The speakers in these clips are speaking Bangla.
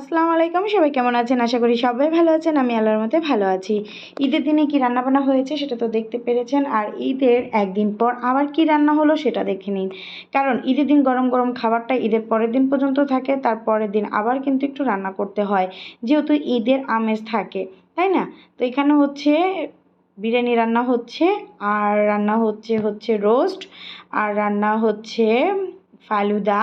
আসসালামু আলাইকুম, সবাই কেমন আছেন? আশা করি সবাই ভালো আছেন, আমি আল্লাহর মতে ভালো আছি। ঈদের দিনে কি রান্নাবান্না হয়েছে সেটা তো দেখতে পেরেছেন, আর ঈদের একদিন পর আবার কি রান্না হলো সেটা দেখে নিন। কারণ ঈদের দিন গরম গরম খাবারটা ঈদের পরের দিন পর্যন্ত থাকে, তার পরের দিন আবার কিন্তু একটু রান্না করতে হয়, যেহেতু ঈদের আমেজ থাকে, তাই না? তো এখানে হচ্ছে বিরিয়ানি রান্না হচ্ছে, আর রান্না হচ্ছে হচ্ছে রোস্ট আর রান্না হচ্ছে ফালুদা,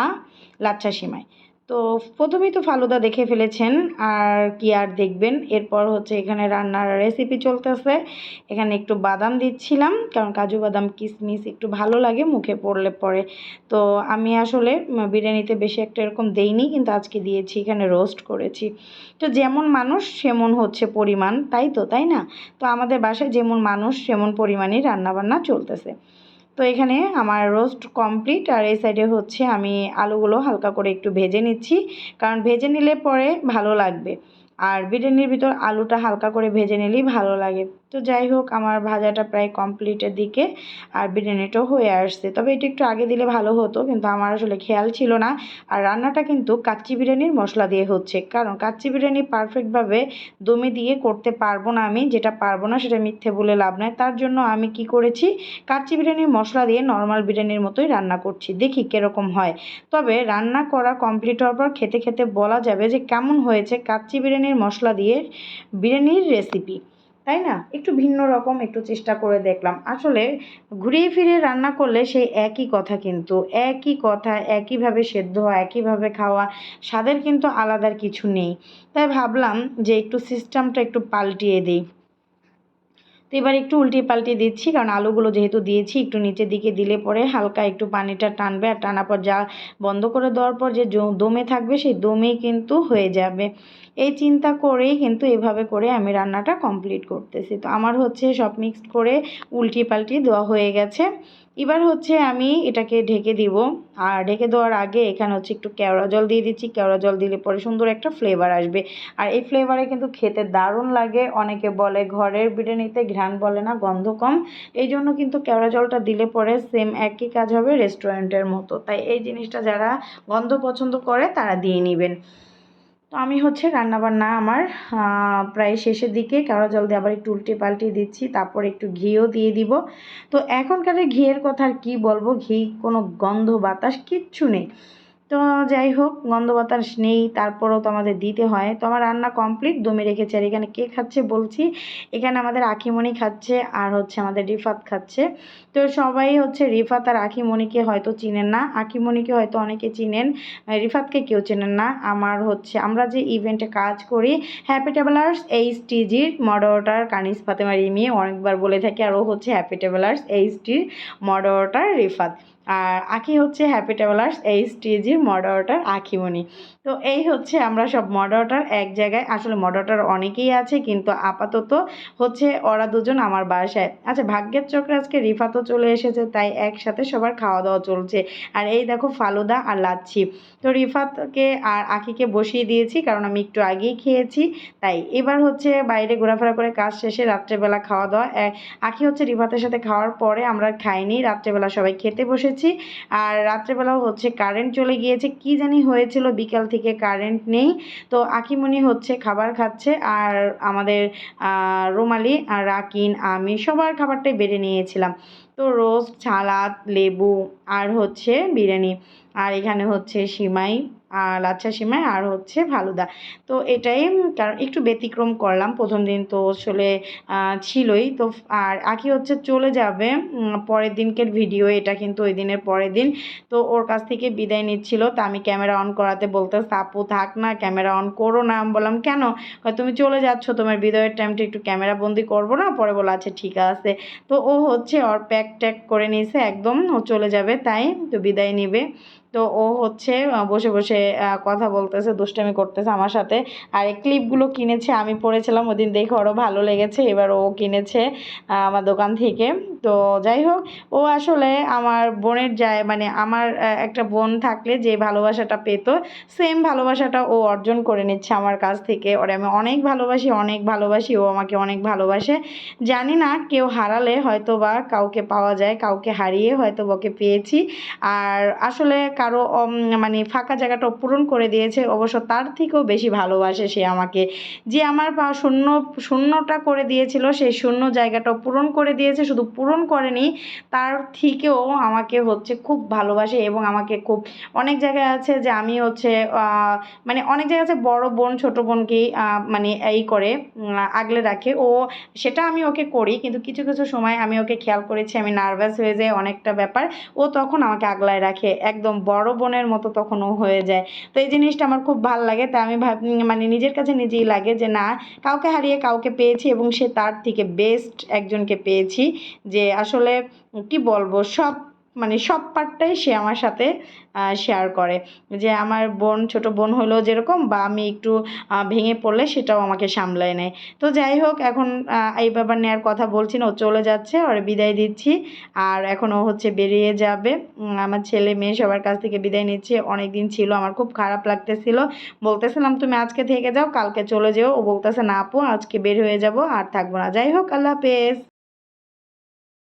লাচ্ছা সিমাই। তো প্রথমেই তো ফালুদা দেখে ফেলেছেন, আর কি আর দেখবেন? এরপর হচ্ছে এখানে রান্নার রেসিপি চলতেছে। এখানে একটু বাদাম দিচ্ছিলাম, কারণ কাজু বাদাম কিশমিশ একটু ভালো লাগে, মুখে পড়লে পরে। তো আমি আসলে বিরিয়ানিতে বেশি একটা এরকম দেইনি, কিন্তু আজকে দিয়েছি, এখানে রোস্ট করেছি। তো যেমন মানুষ, সেমন হচ্ছে পরিমাণ, তাই তো, তাই না? তো আমাদের বাসায় যেমন মানুষ, সেমন পরিমাণই রান্নাবান্না চলতেছে। তো এখানে আমার রোস্ট কমপ্লিট আর এই সাইডে হচ্ছে আমি আলুগুলো হালকা করে একটু ভেজে নিচ্ছি, কারণ ভেজে নিলে পরে ভালো লাগবে। আর বিরিয়ানির ভিতর আলুটা হালকা করে ভেজে নিলেই ভালো লাগে। তো যাই হোক, আমার ভাজাটা প্রায় কমপ্লিটের দিকে আর বিরিয়ানিটাও হয়ে আসছে। তবে এটা একটু আগে দিলে ভালো হতো, কিন্তু আমার আসলে খেয়াল ছিল না। আর রান্নাটা কিন্তু কাচ্চি বিরিয়ানির মশলা দিয়ে হচ্ছে। কারণ কাচ্চি বিরিয়ানি পারফেক্টভাবে দমে দিয়ে করতে পারব না আমি, যেটা পারব না সেটা মিথ্যে বলে লাভ নাই। তার জন্য আমি কি করেছি, কাচ্চি বিরিয়ানির মশলা দিয়ে নর্মাল বিরিয়ানির মতোই রান্না করছি, দেখি কীরকম হয়। তবে রান্না করা কমপ্লিট হওয়ার পর খেতে খেতে বলা যাবে যে কেমন হয়েছে কাচ্চি বিরিয়ানির মশলা দিয়ে বিরিয়ানির রেসিপি তাই না? একটু ভিন্ন রকম একটু চেষ্টা করে দেখলাম। আসলে ঘুরিয়ে ফিরিয়ে রান্না করলে সেই একই কথা কিন্তু, একই কথা, একইভাবে সেদ্ধ একইভাবে খাওয়া, স্বাদের কিন্তু আলাদার কিছু নেই। তাই ভাবলাম যে একটু সিস্টেমটা একটু পাল্টিয়ে দিই। তো এবার একটু উল্টিয়ে পাল্টিয়ে দিচ্ছি, কারণ আলুগুলো যেহেতু দিয়েছি, একটু নিচের দিকে দিলে পরে হালকা একটু পানিটা টানবে, আর টানার পর যা বন্ধ করে দেওয়ার পর যে দমে থাকবে, সেই দমেই কিন্তু হয়ে যাবে। এই চিন্তা করেই কিন্তু এভাবে করে আমি রান্নাটা কমপ্লিট করতেছি। তো আমার হচ্ছে সব মিক্সড করে উল্টিয়ে পাল্টিয়ে দেওয়া হয়ে গেছে। এবার হচ্ছে আমি এটাকে ঢেকে দিব। আর ঢেকে দেওয়ার আগে এখানে হচ্ছে একটু কেওড়া জল দিয়ে দিচ্ছি। কেওড়া জল দিলে পরে সুন্দর একটা ফ্লেভার আসবে। আর এই ফ্লেভারে কিন্তু খেতে দারুণ লাগে। অনেকে বলে ঘরের বিরিয়ানিতে ঘ্রাণ বলে না, গন্ধ কম। এই জন্য কিন্তু কেওড়া জলটা দিলে পরে সেম একই কাজ হবে রেস্টুরেন্টের মতো। তাই এই জিনিসটা যারা গন্ধ পছন্দ করে তারা দিয়ে নেবেন। আমি হচ্ছে রান্নাবান্না আমার প্রায় শেষের দিকে কেওড়া জল দিয়ে আবার একটু উল্টে পাল্টে দিচ্ছি, তারপর একটু ঘিও দিয়ে দিব। তো এখনকার ঘিয়ের কথা আর কী বলব, ঘি কোনো গন্ধ বাতাস কিচ্ছু নেই। তো যাই হোক, গন্ধ বাতাস নেই, তারপরেও তো আমাদের দিতে হয়। তো আমার রান্না কমপ্লিট দমে রেখেছে। আর এখানে কে খাচ্ছে বলছি? এখানে আমাদের আখিমণি খাচ্ছে আর হচ্ছে আমাদের রিফাত খাচ্ছে। তো সবাই হচ্ছে রিফাত আর আখিমণিকে হয়তো চিনেন না। আখিমণিকে হয়তো অনেকে চিনেন, রিফাতকে কেউ চেনেন না। আমার হচ্ছে, আমরা যে ইভেন্টে কাজ করি হ্যাপি টেবলার্স এইচ টিজির মডারেটার কানিস ফাতেমা রিমি অনেকবার বলে থাকি, আর ও হচ্ছে হ্যাপি টেবলার্স এইচ টির মডারেটার রিফাত। আর আঁকি হচ্ছে হ্যাপি ট্রাভেলার্স এইচ টিজির মডারেটার আঁকিমণি। তো এই হচ্ছে আমরা সব মডারটার এক জায়গায়। আসলে মডারটার অনেকেই আছে, কিন্তু আপাতত হচ্ছে ওরা দুজন আমার বাসায়। আচ্ছা ভাগ্যের চক্রে আজকে রিফাতও চলে এসেছে, তাই একসাথে সবার খাওয়া দাওয়া চলছে। আর এই দেখো ফালুদা আর লাচ্ছি। তো রিফাতকে আর আখিকে বসিয়ে দিয়েছি, কারণ আমি একটু আগেই খেয়েছি, তাই এবার হচ্ছে বাইরে ঘোরাফেরা করে কাজ শেষে রাত্রেবেলা খাওয়া দাওয়া আখি হচ্ছে রিফাতের সাথে খাওয়ার পরে আমরা খাইনি, রাত্রেবেলা সবাই খেতে বসেছি। আর রাত্রেবেলাও হচ্ছে কারেন্ট চলে গিয়েছে। কি জানি হয়েছিল, বিকাল থেকে কারেন্ট নেই। তো আকিমনি হচ্ছে খাবার খাচ্ছে আর আমাদের রুমালি রাকিন, আমি সবার খাবারটাই বেড়ে নিয়েছিলাম। তো রোস্ট ছালাদ, লেবু আর হচ্ছে বিরিয়ানি। আর এখানে হচ্ছে সিমাই, আর লাচ্ছা সিমাই, আর হচ্ছে ফালুদা। তো এটাই কারণ একটু ব্যতিক্রম করলাম। প্রথম দিন তো আসলে ছিলই। তো আর আঁকি হচ্ছে চলে যাবে পরের দিনকের ভিডিও এটা কিন্তু ওই দিনের পরের দিন। তো ওর কাছ থেকে বিদায় নিচ্ছিল। তা আমি ক্যামেরা অন করাতে বলতে সাপু থাক না ক্যামেরা অন করো না। আমি বললাম, কেন? তুমি চলে যাচ্ছ, তোমার বিদায়ের টাইমটা একটু ক্যামেরা বন্দি করব না? পরে বলা আছে ঠিক আছে। তো ও হচ্ছে ওর প্যাক ট্যাক করে নিয়েছে একদম ও চলে যাবে তাই তো বিদায় নিবে। তো ও হচ্ছে বসে বসে কথা বলতেছে, দুষ্টামি করতেছে আমার সাথে। আর এই ক্লিপগুলো কিনেছে, আমি পড়েছিলাম ওদিন দেখে ওরও ভালো লেগেছে, এবার ও কিনেছে আমার দোকান থেকে। তো যাই হোক, ও আসলে আমার বোনের যায় মানে আমার একটা বোন থাকলে যে ভালোবাসাটা পেতো সেম ভালোবাসাটা ও অর্জন করে নিচ্ছে আমার কাছ থেকে। ওরে, আমি অনেক ভালোবাসি অনেক ভালোবাসি, ও আমাকে অনেক ভালোবাসে। জানি না কেউ হারালে হয়তো বা কাউকে পাওয়া যায়, কাউকে হারিয়ে হয়তো ওকে পেয়েছি। আর আসলে কারও মানে ফাঁকা জায়গাটা পূরণ করে দিয়েছে। অবশ্য তার থেকেও বেশি ভালোবাসে সে আমাকে। যে আমার শূন্য, শূন্যটা করে দিয়েছিল, সেই শূন্য জায়গাটাও পূরণ করে দিয়েছে। শুধু পূরণ করেনি, তার থেকেও আমাকে হচ্ছে খুব ভালোবাসে এবং আমাকে খুব, অনেক জায়গায় আছে যে আমি হচ্ছে মানে অনেক জায়গায় আছে বড় বোন, ছোট বোনকেই মানে এই করে আগলে রাখে। ও, সেটা আমি ওকে করি, কিন্তু কিছু কিছু সময় আমি ওকে খেয়াল করেছি, আমি নার্ভাস হয়ে যাই অনেকটা ব্যাপার। ও তখন আমাকে আগলায় রাখে, একদম বড় বোনের মতো তখন ও হয়ে যায়। তো এই জিনিসটা আমার খুব ভালো লাগে। তাই আমি ভাব মানে নিজের কাছে নিজেই লাগে যে না, কাউকে হারিয়ে কাউকে পেয়েছি এবং সে তার থেকে বেস্ট একজনকে পেয়েছি। যে আসলে, কি বলব, সব মানে সব পার্টটাই সে আমার সাথে শেয়ার করে। যে আমার বোন, ছোট বোন হলেও যেরকম বা আমি একটু ভেঙে পড়লে সেটাও আমাকে সামলায় নেয়। তো যাই হোক, এখন এই ব্যাপার নেওয়ার কথা বলছি না, ও চলে যাচ্ছে, ওর বিদায় দিচ্ছি। আর এখন ও হচ্ছে বেরিয়ে যাবে। আমার ছেলে মেয়ে সবার কাছ থেকে বিদায় নিচ্ছে। অনেক দিন ছিল, আমার খুব খারাপ লাগতেছিল। বলতেছিলাম, তুমি আজকে থেকে যাও, কালকে চলে যেও। ও বলতেছে, না আপু, আজকে বের হয়ে যাব, আর থাকব না। যাই হোক, আল্লাহ হাফেজ।